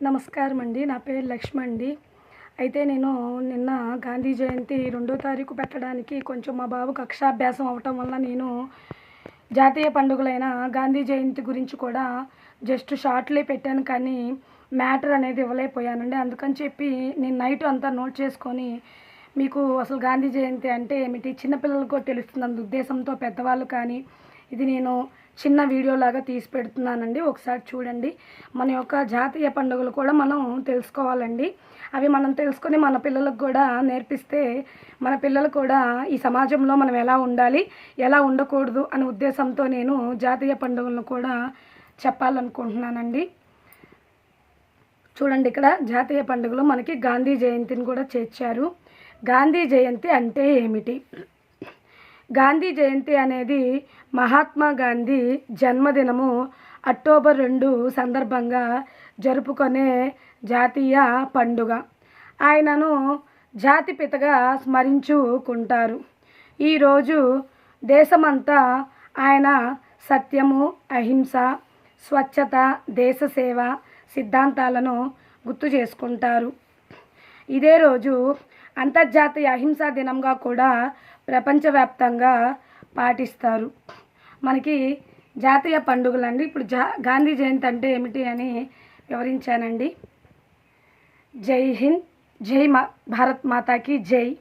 నమస్కారం అండి నా పేరు లక్ష్మి అండి అయితే నేను నిన్న గాంధీ జయంతి రెండో తారీఖు పెట్టడానికి కొంచెం మా బాబు కక్షాభ్యాసం అవటం వల్ల నేను జాతీయ పండుగలైన గాంధీ జయంతి గురించి కూడా జస్ట్ షార్ట్లే పెట్టాను. కానీ మ్యాటర్ అనేది ఇవ్వలేకపోయానండి. అందుకని చెప్పి నేను నైట్ అంతా నోట్ చేసుకొని మీకు అసలు గాంధీ జయంతి అంటే ఏమిటి? చిన్నపిల్లలకు తెలుస్తుంది ఉద్దేశంతో పెద్దవాళ్ళు కానీ ఇది నేను చిన్న వీడియోలాగా తీసి పెడుతున్నానండి. ఒకసారి చూడండి. మన యొక్క జాతీయ పండుగలు కూడా మనం తెలుసుకోవాలండి. అవి మనం తెలుసుకొని మన పిల్లలకు కూడా నేర్పిస్తే మన పిల్లలు కూడా ఈ సమాజంలో మనం ఎలా ఉండాలి ఎలా ఉండకూడదు అనే ఉద్దేశంతో నేను జాతీయ పండుగలను కూడా చెప్పాలనుకుంటున్నానండి. చూడండి ఇక్కడ జాతీయ పండుగలో మనకి గాంధీ జయంతిని కూడా చేర్చారు. గాంధీ జయంతి అంటే ఏమిటి? గాంధీ జయంతి అనేది మహాత్మా గాంధీ జన్మదినము అక్టోబర్ రెండు సందర్భంగా జరుపుకునే జాతీయ పండుగ. ఆయనను జాతిపితగా స్మరించుకుంటారు. ఈరోజు దేశమంతా ఆయన సత్యము అహింస స్వచ్ఛత దేశసేవ సిద్ధాంతాలను గుర్తు చేసుకుంటారు. ఇదే రోజు అంతర్జాతీయ అహింసా దినంగా కూడా ప్రపంచవ్యాప్తంగా పాటిస్తారు. మనకి జాతీయ పండుగలండి. ఇప్పుడు జా గాంధీ జయంతి అంటే ఏమిటి అని వివరించానండి. జై హింద్ జై మా భారత్ మాతాకి జై.